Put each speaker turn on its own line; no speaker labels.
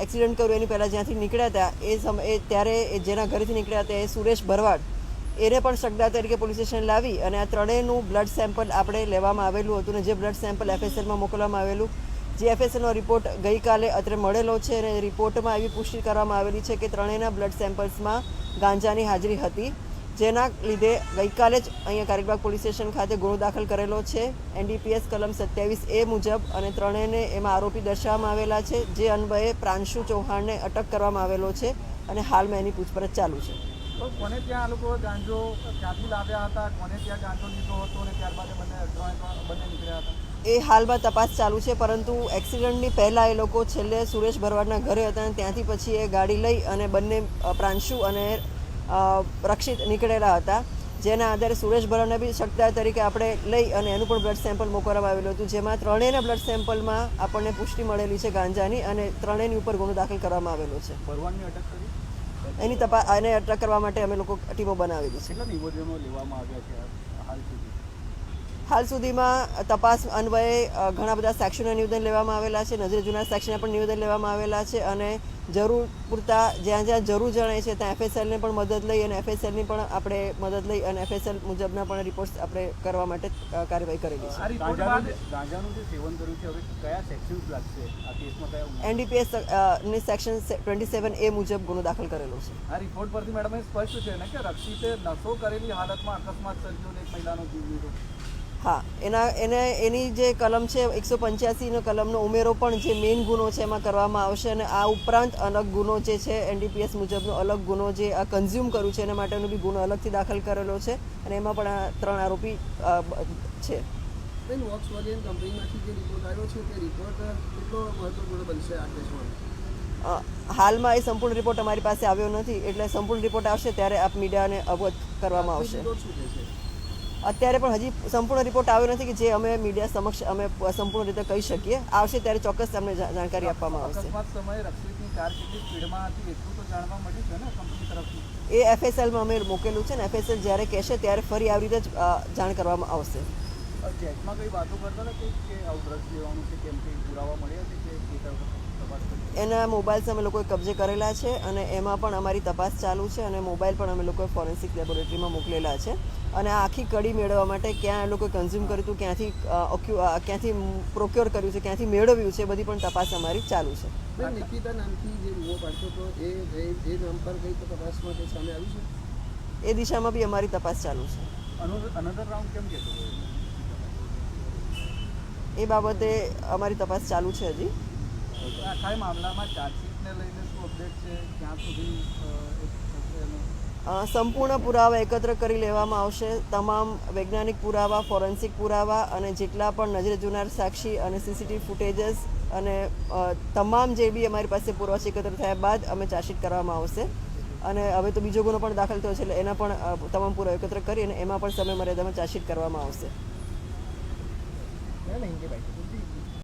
Accident કર્યો, એની પહેલાં જ્યાંથી નીકળ્યા હતા, એ સમય ત્યારે જેના ઘરેથી નીકળ્યા હતા, એ સુરેશ ભરવાડ એને પણ શકદા તરીકે પોલીસ સ્ટેશન લાવી અને આ ત્રણેયનું બ્લડ સેમ્પલ આપણે લેવામાં આવેલું હતું ને જે બ્લડ સેમ્પલ એફએસએલમાં મોકલવામાં આવેલું. જે એફએસએલનો રિપોર્ટ ગઈકાલે અત્રે મળેલો છે અને રિપોર્ટમાં એવી પુષ્ટિ કરવામાં આવેલી છે કે ત્રણેયના બ્લડ સેમ્પલ્સમાં ગાંજાની હાજરી હતી. જેના લીધે ગઈકાલે જ અહીંયા કારેકબાગ પોલીસ સ્ટેશન ખાતે ગુનો દાખલ કરેલો છે. એનડીપીએસ કલમ સત્યાવીસ એ મુજબ અને ત્રણેયને એમાં આરોપી દર્શાવવામાં આવેલા છે જે અન્વયે પ્રાંશુ ચૌહાણને અટક કરવામાં આવેલો છે અને હાલમાં એની પૂછપરછ ચાલુ છે.
કોને ત્યાં આ લોકો ગાંજો ક્યાંથી લાવ્યા હતા? કોને ત્યાં ગાંજો લીધો હતો અને ત્યારબાદ એ બંને બંને નીકળ્યા હતા?
એ હાલમાં તપાસ ચાલુ છે પરંતુ એક્સિડન્ટની પહેલાં એ લોકો છેલ્લે સુરેશ ભરવાડના ઘરે હતા અને ત્યાંથી પછી એ ગાડી લઈ અને બંને પ્રાંશુ અને રક્ષિત નીકળેલા હતા. જેના આધારે સુરેશ ભરણને બી શકદાર તરીકે આપણે લઈ અને એનું પણ બ્લડ સેમ્પલ મોકલવામાં આવેલું હતું. જેમાં ત્રણેયના બ્લડ સેમ્પલમાં આપણને પુષ્ટિ મળેલી છે ગાંજાની અને ત્રણેયની ઉપર ગુનો દાખલ કરવામાં આવેલો છે. એની તપાસ એને અટક કરવા માટે અમે લોકો ટીમો બનાવેલી છે.
હાલ
સુધીમાં તપાસ અન્વયે ઘણા બધા સેક્શનના નિવેદન લેવામાં આવેલા છે. નજરે જૂના સેક્શનના પણ નિવેદન લેવામાં આવેલા છે અને જરૂર પૂરતા જ્યાં જ્યાં જરૂર જણાય છે ત્યાં એફએસએલને પણ મદદ લઈ અને એફએસએલની પણ આપણે મદદ લઈ અને એફએસએલ મુજબના પણ રિપોર્ટ્સ આપણે કરવા માટે કાર્યવાહી કરેલી છે.
આ રિપોર્ટ બાદ ગાંજાનું જે સેવન કર્યું છે હવે કયા સેક્શન્સ લાગશે? આ કેસમાં કયા
એનડીપીએસની સેક્શન ટ્વેન્ટી સેવન એ મુજબ ગુનો દાખલ કરેલો છે.
આ રિપોર્ટ પરથી મેડમ સ્પષ્ટ છે ને કે રક્ષિતે નશો કરેલી હાલતમાં અકસ્માત સર્જ્યો એક મહિલાનો જીવ લીધો.
હા એના એને એની જે કલમ છે એકસો પંચ્યાસીનો કલમનો ઉમેરો પણ જે મેઇન ગુનો છે એમાં કરવામાં આવશે અને આ ઉપરાંત અલગ ગુનો જે છે એનડીપીએસ મુજબનો અલગ ગુનો જે આ કન્ઝ્યુમ કર્યું છે એના માટેનો બી ગુનો અલગથી દાખલ કરેલો છે અને એમાં પણ આ ત્રણ આરોપી છે. હાલમાં એ સંપૂર્ણ રિપોર્ટ અમારી પાસે આવ્યો નથી એટલે સંપૂર્ણ રિપોર્ટ આવશે ત્યારે આપ મીડિયાને અવગત કરવામાં આવશે. અત્યારે પણ હજી સંપૂર્ણ રિપોર્ટ આવ્યો નથી કે જે અમે મીડિયા સમક્ષ અમે સંપૂર્ણ રીતે કહી શકીએ. આવશે ત્યારે ચોક્કસ તમને જાણકારી આપવામાં આવશે. એ એફએસએલમાં અમે મોકેલું છે ને એફએસએલ જ્યારે કહેશે ત્યારે ફરી આવી રીતે જ જાણ કરવામાં આવશે.
ચેટમાં કઈ વાતો કરતા હતા કે આવું ડ્રગ્સ લેવાનું છે કેમ કંઈ પુરાવા મળ્યા છે કે
એના મોબાઈલ્સ અમે લોકોએ કબજે કરેલા છે અને એમાં પણ અમારી તપાસ ચાલુ છે અને મોબાઈલ પણ અમે લોકોએ ફોરેન્સિક લેબોરેટરીમાં મોકલેલા છે. અને આ આખી કડી મેળવવા માટે ક્યાં એ લોકોએ કન્ઝ્યુમ કર્યું હતું ક્યાંથી ક્યાંથી પ્રોક્યોર કર્યું છે ક્યાંથી મેળવ્યું છે એ બધી પણ તપાસ અમારી ચાલુ છે.
નિકિતા નામથી જે બુઓ પાડતો હતો એ એ- નામ પર કઈ તો તપાસ માટે સામે આવ્યું છે?
એ દિશામાં બી અમારી તપાસ ચાલુ છે.
અનધર રાઉન્ડ કેમ કહેતો હતો? એ?
બાબતે અમારી તપાસ ચાલુ છે હજી.
આખા મામલામાં ચાર્જશીટને લઈને શું અપડેટ છે? ક્યાં સુધી અ, એક થશે એનું?
અ, સંપૂર્ણ પુરાવા એકત્ર કરી લેવામાં આવશે. તમામ વૈજ્ઞાનિક પુરાવા ફોરેન્સિક પુરાવા અને જેટલા પણ નજરે જોનાર સાક્ષી અને સીસીટીવી ફૂટેજીસ અને તમામ જે બી અમારી પાસે પુરાવા એકત્ર થયા બાદ અમે ચાર્જશીટ કરવામાં આવશે. અને હવે તો બીજો ગુનો પણ દાખલ થયો છે એટલે એના પણ તમામ પુરાવા એકત્ર કરી અને એમાં પણ સમય મર્યાદામાં ચાર્જશીટ કરવામાં આવશે.
म्हणजे पाहिजे कोणती